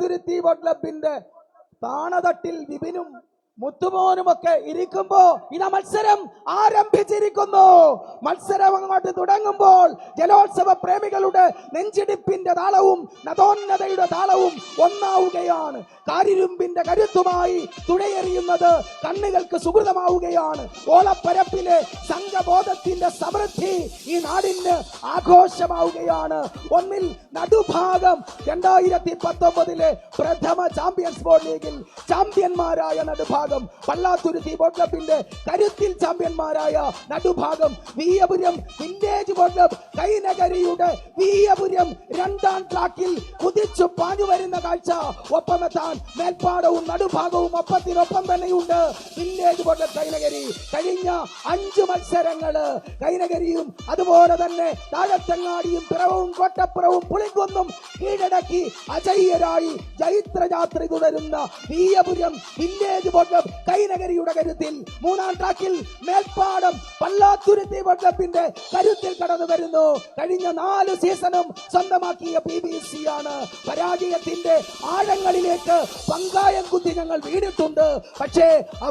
തുരുത്തി ക്ലബിന്റെ താണതട്ടിൽ വിപിനും മുത്തുമോനുമൊക്കെ ഇരിക്കുമ്പോ ഇതാ മത്സരം ആരംഭിച്ചിരിക്കുന്നു. മത്സരം അങ്ങോട്ട് തുടങ്ങുമ്പോൾ ജലോത്സവ പ്രേമികളുടെ നെഞ്ചിടിപ്പിന്റെ താളവും നദോന്നതയുടെ താളവും ഒന്നാവുകയാണ്. കാരിരുമ്പിന്റെ കരുത്തുമായി തുഴയെറിയുന്നത് കണ്ണുകൾക്ക് സുഹൃതമാവുകയാണ്. ഓളപ്പരപ്പിലെ സംഘബോധത്തിന്റെ സമൃദ്ധി ഈ നാടിന് ആഘോഷമാവുകയാണ്. ഒന്നിൽ നടുഭാഗം രണ്ടായിരത്തി പത്തൊമ്പതിലെ പ്രഥമ ചാമ്പ്യൻസ് ബോൾ ലീഗിൽ ചാമ്പ്യന്മാരായ നടുഭാഗം പള്ളാത്തുരുത്തി ബോട്ട് ക്ലബിന്റെ കരുത്തിൽ ചാമ്പ്യന്മാരായ Nadubhagam Veeyapuram village boat club കൈനഗരിയുടെ Veeyapuram രണ്ടാം ട്രാക്കിൽ കുതിച്ചു പാഞ്ഞു വരുന്ന കാഴ്ച. ഒപ്പമെത്താൻ മേൽപ്പാടവും നടുഭാഗവും ഒപ്പത്തിനൊപ്പം തന്നെയുണ്ട്. Village boat club Kainakary. കഴിഞ്ഞ അഞ്ച് മത്സരങ്ങൾ കൈനഗരിയും അതുപോലെ തന്നെ താഴത്തങ്ങാടിയും പിറവും കോട്ടപ്പുറവും പുളിങ്കുന്നും കീഴടക്കി അജയ്യരായി ജൈത്രയാത്ര തുടരുന്ന വീയപുരം വില്ലേജ് ബോട്ട് ക്ലബ് കൈനഗരിയുടെ കരുത്തിൽ. മൂന്നാം ട്രാക്കിൽ മേൽപ്പാടം പല്ലാത്തുരുത്തി ക്ലബിന്റെ കരുത്തിൽ കടന്നു വരുന്നു. കഴിഞ്ഞ നാല് സീസണും സ്വന്തമാക്കിയ പി ബി സി ആണ്. പരാജയത്തിന്റെ ആഴങ്ങളിലേക്ക് പങ്കായം കുത്തി ഞങ്ങൾ വീണിട്ടുണ്ട്. പക്ഷേ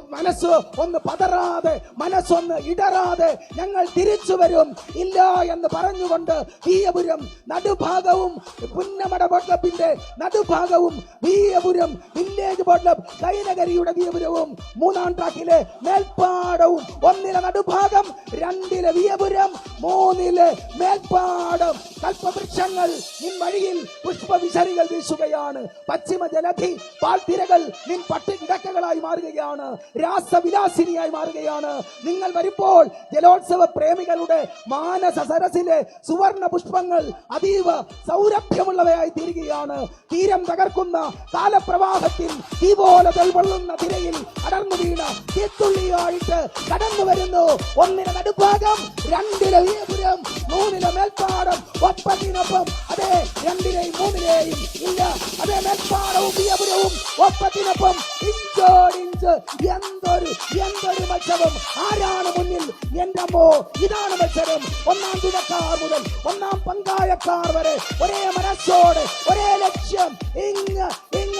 മനസ്സ് ഒന്ന് പതറാതെ മനസ്സൊന്ന് ഇടറാതെ ഞങ്ങൾ തിരിച്ചു വരും. ഇല്ല എന്ന് പറഞ്ഞുകൊണ്ട് വീയപുരം നടുഭാഗവും പുന്നമട ബോട്ട് നടുഭാഗവും വീയപുരം വില്ലേജ് ബോട്ട് ക്ലബ് കൈനഗരിയുടെ വീയപുരവും മൂന്നാം ട്രാക്കിലെ മേൽപ്പാടവും ഒന്നിലെ നടുഭാഗം രണ്ടിലെ വിയപുരം മൂന്നിലെ മേൽപ്പാടം. കൽപ്പവൃക്ഷങ്ങൾ നിൻ വഴിയിൽ പുഷ്പവിശറികൾ വീശുകയാണ്. പശ്ചിമ ജലധി പാൽത്തിരകൾ നിൻ പട്ടി കിടക്കകളായി മാറുകയാണ്. രാസവിലാസിനിയായി മാറുകയാണ്. നിങ്ങൾ വരുമ്പോൾ ജലോത്സവ പ്രേമികളുടെ മാനസ സരസിലെ സുവർണ പുഷ്പങ്ങൾ അതീവ സൗരഭ്യമുള്ളവയായി തീരുകയാണ്. തീരം തകർക്കുന്ന കാലപ്രവാഹത്തിൽ തീപോലെ തെൾവള്ളുന്ന തിരയിൽ അടർന്നു വീണ തീത്തുള്ളിയായിട്ട് കടന്നു വരുന്നു. ഒന്നിലെ നടുഭാഗം രണ്ടിലെ വീപുരം മൂന്നിലെ മേൽപ്പാടം ഒപ്പത്തിനൊപ്പം. അതെ രണ്ടിലെയും മൂന്നിലെയും ഇല്ല. അതെ മേൽപ്പാടവും വീപുരവും ഒപ്പത്തിനൊപ്പം. ഇഞ്ചോടിഞ്ച് എന്തൊരു എന്തൊരു മത്സരം. ആരാണ് മുന്നിൽ? എന്റെ അമ്മോ ഇതാണ് മത്സരം. ഒന്നാം തുണക്കാർ മുതൽ ഒന്നാം പങ്കായക്കാർ വരെ ഒരേ മനസ്സോടെ ഒരേ ലക്ഷ്യം. ഇങ്ങ്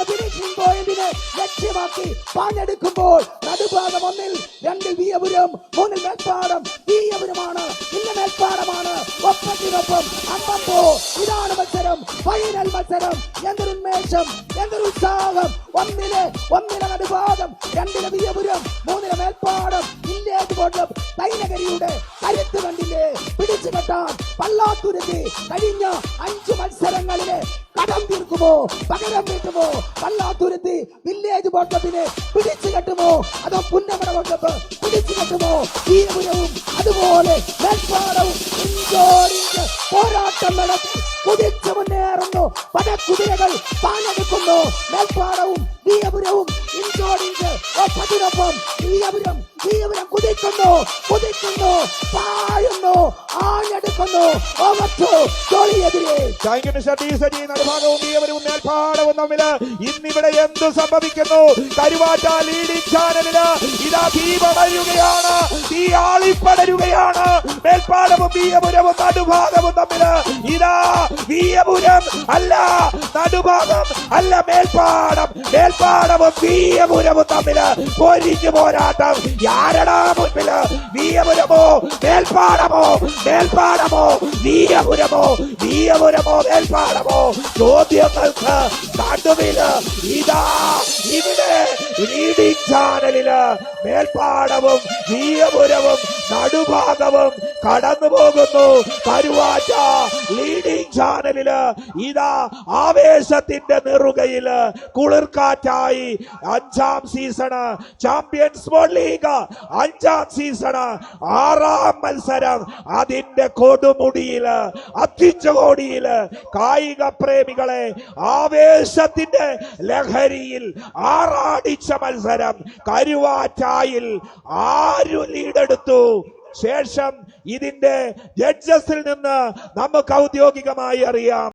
ഇങ്ങ് ഫിനിഷിംഗ് ലക്ഷ്യമാക്കി പാഞ്ഞെടുക്കുമ്പോൾ നടുഭാഗം ഒന്നിൽ രണ്ട് വീയപുരം മൂന്നിൽ മേൽപ്പാടം. വീയപുരമാണ് ഇന്ന് മേൽപ്പാടമാണ്. ഒപ്പത്തിനൊപ്പം അമ്പമ്പോ ഇതാണ് മത്സരം. ഫൈനൽ മത്സരം. എന്തൊരു ഉന്മേഷം എന്തൊരു ഉത്സാഹം. ഒന്നിലെ ഒന്നിലെ നടുഭാഗം രണ്ടിലെ വീയപുരം മൂന്നിലെ മേൽപ്പാടം. വില്ലേജ് ബോർഡ് കൈനഗരിയുടെ കരുത്ത് കണ്ടില്ലേ? പിടിച്ചു കെട്ടാൻ പള്ളാത്തുരുത്തി കഴിഞ്ഞ അഞ്ച് മത്സരങ്ങളിലെ കടം തീർക്കുമോ? പകരം വീട്ടുമോ? പള്ളാത്തുരുത്തി വില്ലേജ് ക്ലബിനെ പിടിച്ചു കെട്ടുമോ? അതോ പുന്നമട ബോട്ടപ്പ് പിടിച്ചു കെട്ടുമോ? വീരപുരവും അതുപോലെ പോരാട്ടം നടത്തി കുതിച്ചു മുന്നേറുന്നു. പല കുതിരകൾ പാലെടുക്കുന്നു മേൽപ്പാടവും വീരപുരവും ഇഞ്ചോടിഞ്ച് ഒപ്പത്തിനൊപ്പം വീരപുരം വീയപുരം കുതിക്കുന്നു. കുതിക്കുന്നു. പാഴുന്നു ആഞ്ഞെടുക്കുന്നു. ചൈങ്ങന് സതീ സജി നടുഭാഗവും വീയവരും മേൽപ്പാടവും തമ്മിൽ ഇന്നിവിടെ എന്ത് സംഭവിക്കുന്നു? കരുവാറ്റ ലീഡിംഗ് ചാനലിന് ഇതാ തീ പടരുകയാണ് തീ ആളിപ്പടരുകയാണ്. മേൽപ്പാടവും വീയപുരവും നടുഭാഗവും തമ്മിൽ ഇതാ വീയപുരം അല്ല നടുഭാഗം അല്ല മേൽപ്പാടം. മേൽപ്പാടവും വീയപുരവും തമ്മിൽ പൊരിഞ്ഞു പോരാട്ടം. യാരടാ മുൻപിൽ? വീയപുരമോ മേൽപ്പാടമോ? മേൽപ്പാടമോ വീരപുരമോ വീരപുരമോ മേൽപ്പാടമോ ചോദ്യങ്ങൾക്ക് നടുവിൽ ഇതാ ഇവിടെ. ചാനലിൽ മേൽപ്പാടവും വീയപുരവും നടുഭാഗവും കടന്നു പോകുന്നു കരുവാറ്റ ലീഡിംഗ് ചാനലിൽ ഇതാ ആവേശത്തിന്റെ നെറുകയിൽ കുളിർക്കാറ്റായി അഞ്ചാം സീസണ് ചാമ്പ്യൻസ് ലീഗ്. അഞ്ചാം സീസണ് ആറാം മത്സരം. അതിന്റെ കൊടുമുടിയിൽ അത്തിച്ചുകോടിയിൽ കായിക പ്രേമികളെ ആവേശത്തിന്റെ ലഹരിയിൽ ആറാടിച്ച മത്സരം കരുവാറ്റായിൽ ആരു ലീഡെടുത്തു? ശേഷം ഇതിന്റെ ജഡ്ജസിൽ നിന്ന് നമുക്ക് ഔദ്യോഗികമായി അറിയാം.